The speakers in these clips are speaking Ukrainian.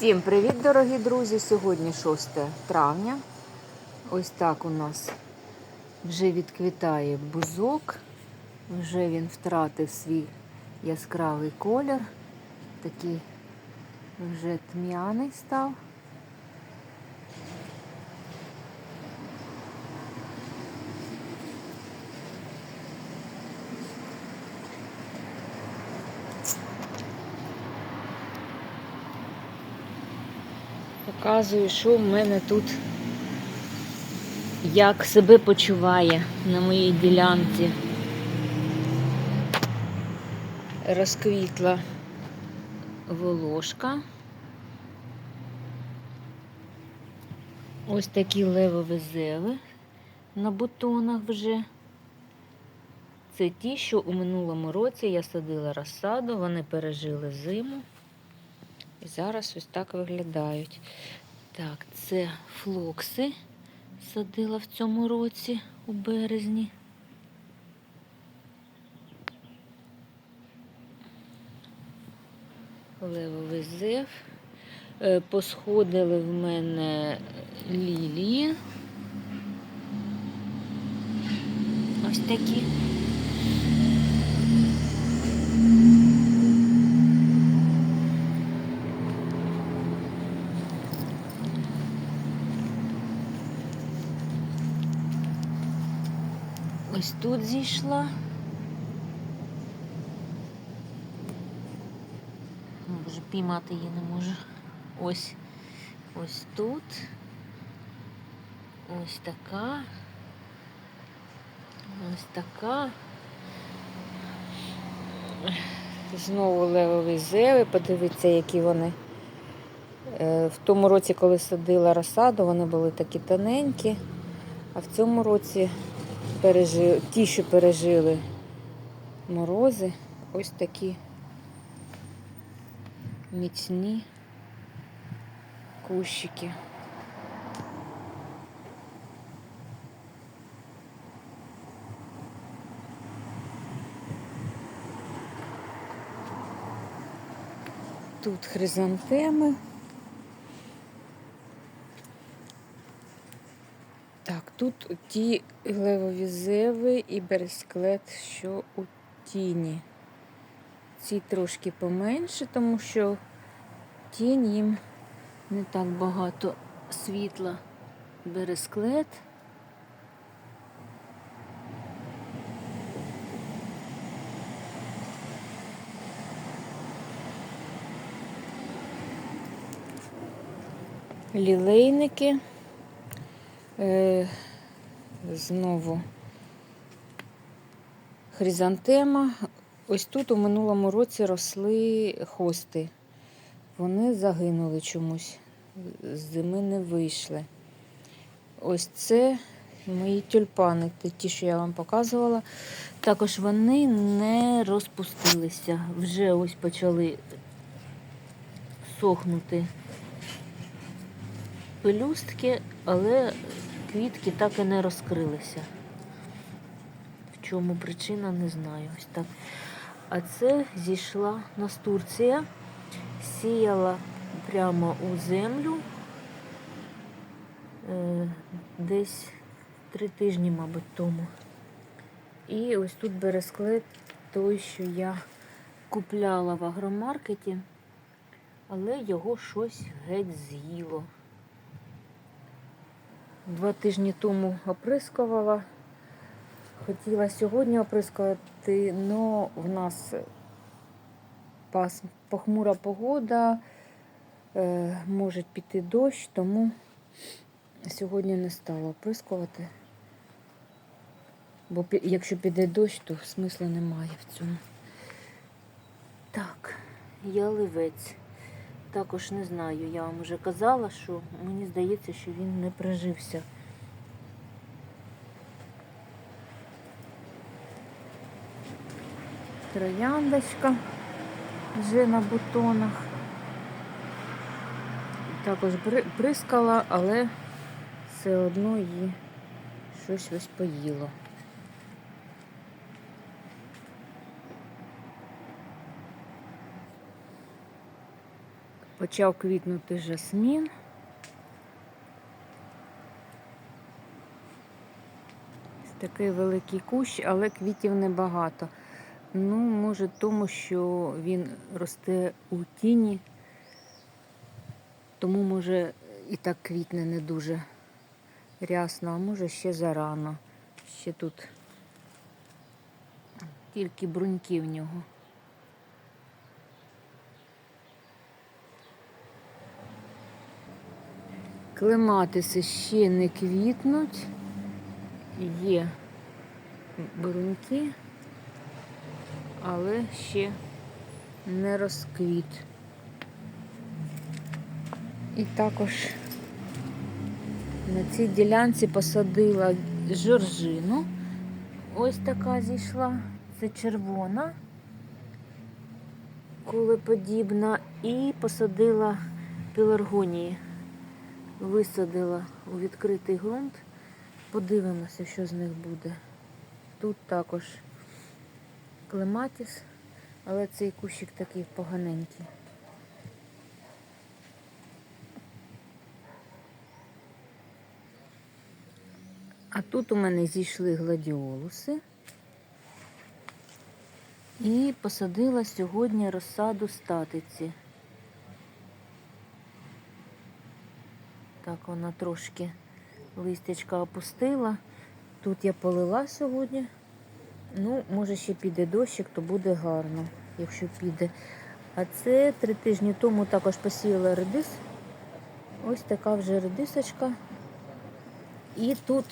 Всім привіт, дорогі друзі! Сьогодні 6 травня. Ось так у нас вже відквітає бузок, вже він втратив свій яскравий колір, такий вже тм'яний став. Показую, що в мене тут як себе почуває на моїй ділянці. Розквітла волошка. Ось такі левові зеви на бутонах вже. Це ті, що у минулому році я садила розсаду, вони пережили зиму. І зараз ось так виглядають. Так, це флокси садила в цьому році у березні. Левовий зев. Е, Посходили в мене лілії. Ось такі. Ось тут зійшла. Ну, піймати її не можу. Ось ось тут. Ось така. Ось така. Знову левові зеви. Подивіться, які вони. Е, В тому році, коли садила розсаду, вони були такі тоненькі, а в цьому році пережили, ті, що пережили морози, ось такі міцні кущики. Тут хризантеми. Так, тут ті левові зеви і бересклет, що у тіні. Ці трошки поменше, тому що тінь їм не так багато світла. Бересклет. Лілейники. Знову хризантема. Ось тут у минулому році росли хости. Вони загинули чомусь, з зими не вийшли. Ось це мої тюльпани, ті, що я вам показувала. Також вони не розпустилися. Вже ось почали сохнути пелюстки, але квітки так і не розкрилися. В чому причина, не знаю. Ось так. А це зійшла настурція, сіяла прямо у землю е, десь три тижні, мабуть, тому. І ось тут бересклет той, що я купляла в агромаркеті, але його щось геть з'їло. Два тижні тому оприскувала. Хотіла сьогодні оприскувати, але в нас пас, похмура погода, е, може піти дощ, тому сьогодні не стала оприскувати. Бо якщо піде дощ, то смислу немає в цьому. Так, яливець. Також не знаю, я вам вже казала, що мені здається, що він не прижився. Трояндочка вже на бутонах. Також бри- бризкала, але все одно її щось ось поїло. Почав квітнути жасмін. Ось Такий великий кущ, але квітів небагато. Ну, може, тому що він росте у тіні, тому може і так квітне не дуже рясно, а може ще зарано. Ще тут тільки бруньки в нього. Клематиси ще не квітнуть. Є бруньки, але ще не розквіт. І також на цій ділянці посадила жоржину. Ось така зійшла. Це червона, кулеподібна, і посадила пеларгонії. Висадила у відкритий ґрунт. Подивимося, що з них буде. Тут також клематіс, але цей кущик такий поганенький. А тут у мене зійшли гладіолуси. І посадила сьогодні розсаду статиці. Так, вона трошки листячка опустила. Тут я полила сьогодні. Ну, може ще піде дощик, то буде гарно, якщо піде. А це три тижні тому також посіяла редис. Ось така вже редисочка. І тут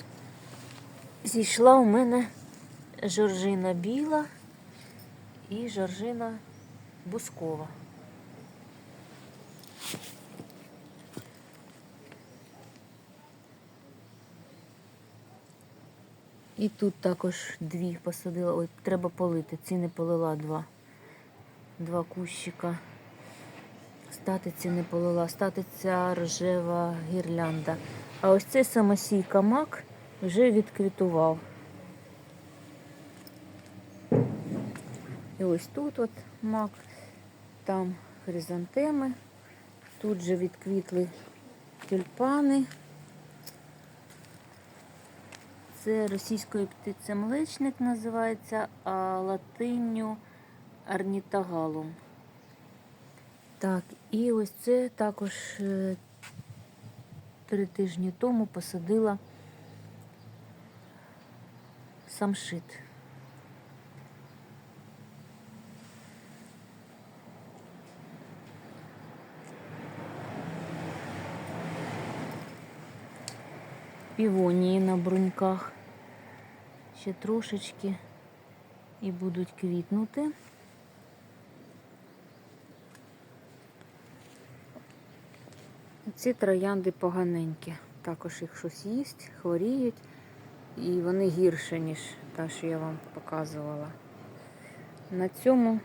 зійшла у мене жоржина біла і жоржина бускова. І тут також дві посадила. Ой, треба полити. Ці не полила два. Два кущика. Статиці не полила. Статиця рожева гірлянда. А ось цей самосійка мак вже відквітував. І ось тут от мак, там хризантеми, тут же відквітли тюльпани. Це російською птицемлечник називається, а латинню арнітагалум. Так, і ось це також е, три тижні тому посадила самшит. Півонії на бруньках. Ще трошечки і будуть квітнути. Ці троянди поганенькі. Також їх щось їсть, хворіють. І вони гірше, ніж та, що я вам показувала. На цьому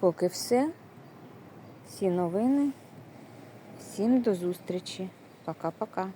поки все. Всі новини. Всім до зустрічі. Пока-пока.